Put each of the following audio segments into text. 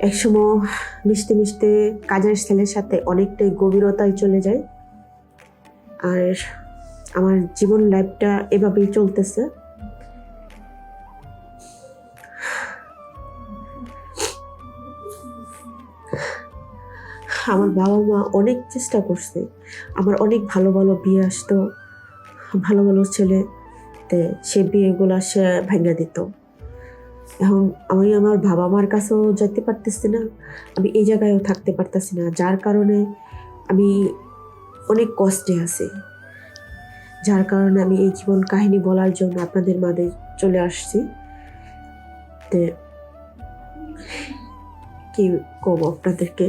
একসময় মিশতে মিশতে কাজের ছেলের সাথে অনেকটাই গভীরতায় চলে যায়। আর আমার জীবন লাইফটা এভাবেই চলতেছে। আমার বাবা মা অনেক চেষ্টা করছে। আমার অনেক ভালো ভালো বিয়ে আসতো। ভালো ভালো ছেলে সে বিয়েগুলো সে ভেঙে দিত। এখন আমি আমার বাবা মার কাছেও যেতে পারতেছি না। আমি এই জায়গায়ও থাকতে পারতেছি না, যার কারণে আমি অনেক কষ্টে আছি। যার কারণে আমি এই জীবন কাহিনী বলার জন্য আপনাদের মাঝে চলে আসছি। তে কি কব আপনাদেরকে?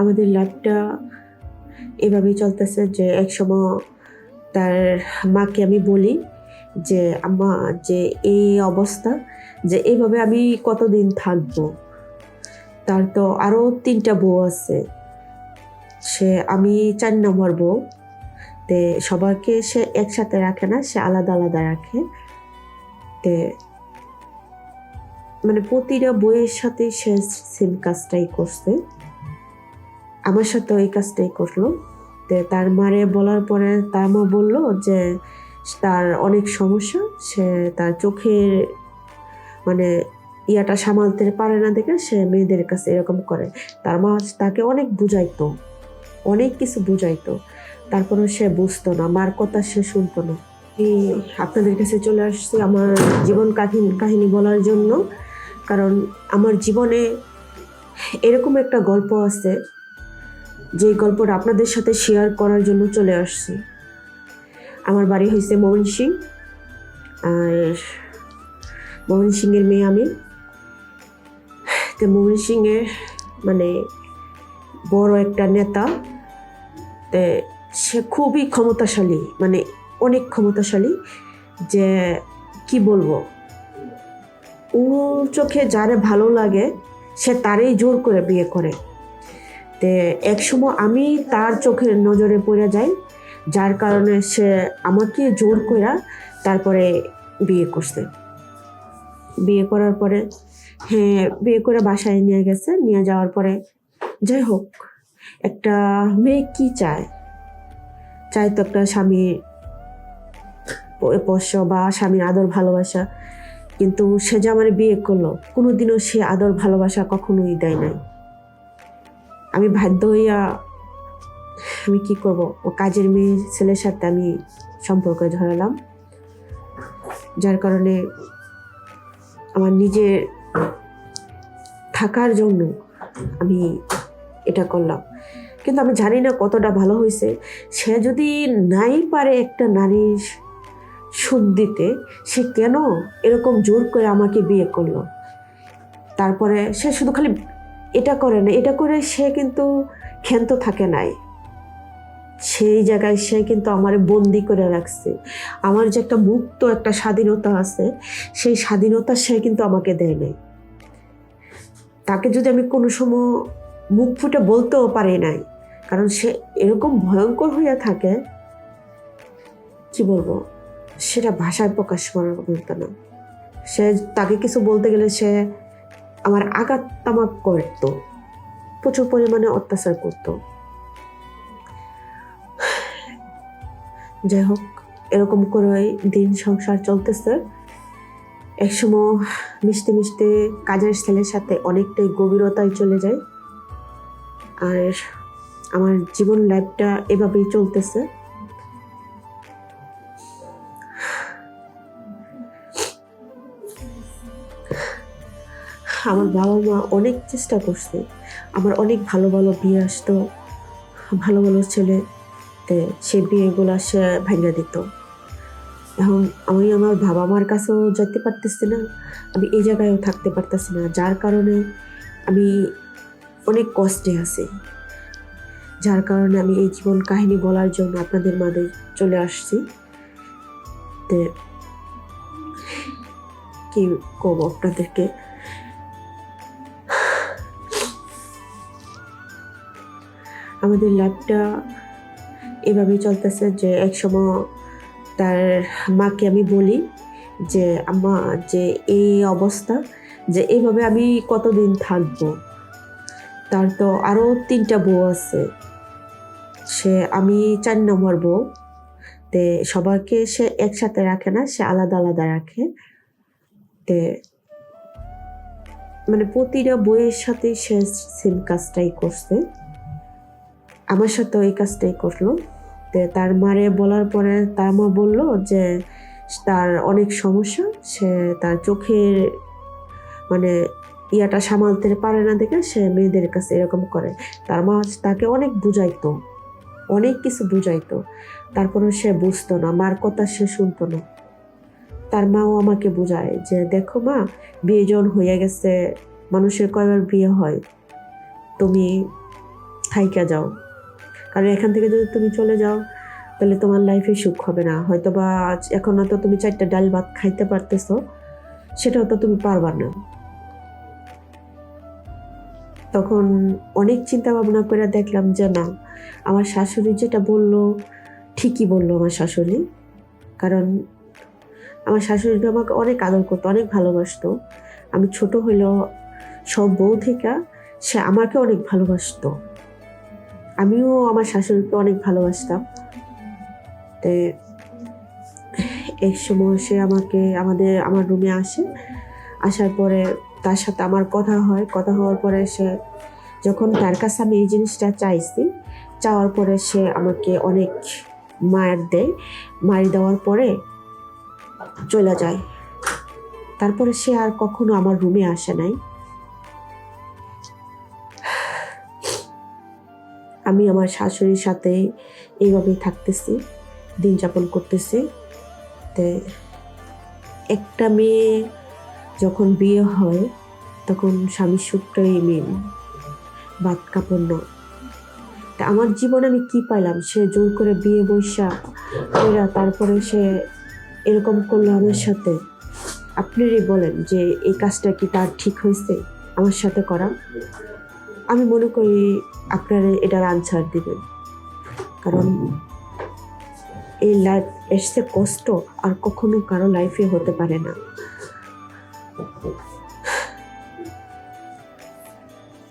আমাদের লাইফটা এভাবেই চলতেছে যে একসময় তার মাকে আমি বলি যে, আম্মা, যে এই অবস্থা, যে এইভাবে আমি কতদিন থাকব? তার তো আরও তিনটা বউ আছে। সে, আমি চার নম্বর বউ। তে সবাইকে সে একসাথে রাখে না, সে আলাদা আলাদা রাখে। তে মানে প্রতিটা বইয়ের সাথে সে সেম কাজটাই করছে। আমার সাথে ওই কাজটাই করল। তার মারে বলার পরে তার মা বলল যে, তার অনেক সমস্যা, সে তার চোখের মানে ইয়াটা সামালতে পারে না দেখে সে মেয়েদের কাছে এরকম করে। তার মা তাকে অনেক বুঝাইতো, অনেক কিছু বুঝাইতো। তারপরে সে বুঝতো না, মার কথা সে শুনতো না। আপনাদের কাছে চলে আসছি আমার জীবন কাহিনী কাহিনী বলার জন্য। কারণ আমার জীবনে এরকম একটা গল্প আছে যে গল্পটা আপনাদের সাথে শেয়ার করার জন্য চলে আসছি। আমার বাড়ি হয়েছে মোহন সিং, আর মোহন সিংয়ের মেয়ে আমি। তো মোহন সিংয়ের মানে বড় একটা নেতা, তে সে খুবই ক্ষমতাশালী মানে অনেক ক্ষমতাশালী, যে কি বলব ও চোখে যারে ভালো লাগে, সে তারই জোর করে বিয়ে করে। তে একসময় আমি তার চোখের নজরে পড়ে যাই, যার কারণে সে আমাকে জোর কইরা তারপরে বিয়ে করছে। বিয়ে করার পরে হ্যাঁ বিয়ে করে বাসায় নিয়ে গেছে, নিয়ে যাওয়ার পরে, যাই হোক, একটা মেয়ে কি চায়? চায় তো একটা স্বামী পোষ্য বা স্বামীর আদর ভালোবাসা, কিন্তু সে যে আমার বিয়ে করল, কোনোদিনও সে আদর ভালোবাসা কখনোই দেয় নাই। আমি বাধ্য হইয়া আমি কি করব? ও কাজের মেয়ে ছেলের সাথে আমি সম্পর্ক ধরালাম যার কারণে আমার নিজের থাকার জন্য আমি এটা করলাম। কিন্তু আমি জানি না কতটা ভালো হয়েছে। সে যদি নাই পারে একটা নারীর সুখ দিতে, সে কেন এরকম জোর করে আমাকে বিয়ে করল? তারপরে সে শুধু খালি এটা করে না, এটা করে সে কিন্তু ক্ষান্ত থাকে নাই। সেই জায়গায় সে কিন্তু আমার বন্দি করে রাখছে। আমার যে একটা মুক্ত একটা স্বাধীনতা আছে, সেই স্বাধীনতা সে কিন্তু আমাকে দেয় নাই। তাকে যদি আমি কোনো সময় মুখ ফুটে বলতেও পারি নাই, কারণ সে এরকম ভয়ঙ্কর হইয়া থাকে, কি বলব? সেটা ভাষায় প্রকাশ করার মতো না। সে তাকে কিছু বলতে গেলে সে আমার আঘাত তামাক করতো। প্রচুর পরিমাণে অত্যাচার করত। যাই হোক, এরকম করে দিন সংসার চলতেছে। একসময় মিশতে মিশতে কাজের ছেলের সাথে অনেকটাই গভীরতায় চলে যায়। আর আমার জীবন লাইফটা এভাবেই চলতেছে। আমার বাবা মা অনেক চেষ্টা করছে। আমার অনেক ভালো ভালো বিয়ে আসতো। ভালো ভালো ছেলে সে বিয়েগুলো সে ভেঙে দিত। এখন আমি আমার বাবা মার কাছেও যেতে পারতেছি না। আমি এই জায়গায়ও থাকতে পারতেছি না। যার কারণে আমি অনেক কষ্টে আছি। যার কারণে আমি এই জীবন কাহিনী বলার জন্য আপনাদের মাঝে চলে আসছি। কি কব আপনাদেরকে? আমাদের লাইফটা এভাবেই চলতেছে যে একসময় তার মাকে আমি বলি যে আমার যে এই অবস্থা, যে এইভাবে আমি কতদিন থাকব? তার তো আরও তিনটা বউ আছে। সে, আমি চার নম্বর বউ। তে সবাইকে সে একসাথে রাখে না, সে আলাদা আলাদা রাখে। তে মানে প্রতিটা বইয়ের সাথে সে সেম কাজটাই করছে। আমার সাথে ওই কাজটাই করল। তে তার মারে বলার পরে তার মা বলল যে, তার অনেক সমস্যা, সে তার চোখের মানে ইয়াটা সামালতে পারে না দেখে সে মেয়েদের কাছে এরকম করে। তার মা তাকে অনেক বুঝাইতো, অনেক কিছু বুঝাইতো। তারপরে সে বুঝতো না, মার কথা সে শুনতো না। তার মাও আমাকে বুঝায় যে, দেখো মা, বিয়ে জন হয়ে গেছে, মানুষের কয়বার বিয়ে হয়? তুমি থাইকা যাও। কারণ এখান থেকে যদি তুমি চলে যাও, তাহলে তোমার লাইফে সুখ হবে না। হয়তো বা এখন হয়তো তুমি চারটা ডাল ভাত খাইতে পারতেছো, সেটাও তো তুমি পারবা না। তখন অনেক চিন্তা ভাবনা করে দেখলাম যে না, আমার শাশুড়ি যেটা বলল, ঠিকই বলল আমার শাশুড়ি। কারণ আমার শাশুড়িকে আমাকে অনেক আদর করতো, অনেক ভালোবাসতো। আমি ছোট হইলেও সব বউ থেকে সে আমাকে অনেক ভালোবাসতো। আমিও আমার শাশুড়িকে অনেক ভালোবাসতাম। তে এক সময় সে আমাকে, আমাদের, আমার রুমে আসে। আসার পরে তার সাথে আমার কথা হয়। কথা হওয়ার পরে সে, যখন তার কাছে আমি এই জিনিসটা চাইছি, চাওয়ার পরে সে আমাকে অনেক মায়ের দেয়। মায়ের দেওয়ার পরে চলে যায়। তারপরে সে আর কখনো আমার রুমে আসে নাই। আমি আমার শাশুড়ির সাথে এইভাবেই থাকতেছি, দিন যাপন করতেছি। তে একটা মেয়ে যখন বিয়ে হয়, তখন স্বামীর সুখটাই মেন বাদ কাপড় নয়। তা আমার জীবনে আমি কি পাইলাম? সে জোর করে বিয়ে বৈশা এরা তারপরে সে এরকম করল আমার সাথে। আপনারই বলেন যে এই কাজটা কি তার ঠিক হয়েছে? আমার সাথে করা আমি মনে করি আপনারা এটার আনসার দেবেন। কারণ এই লাইফ এসছে কষ্ট আর কখনো কারও লাইফে হতে পারে না।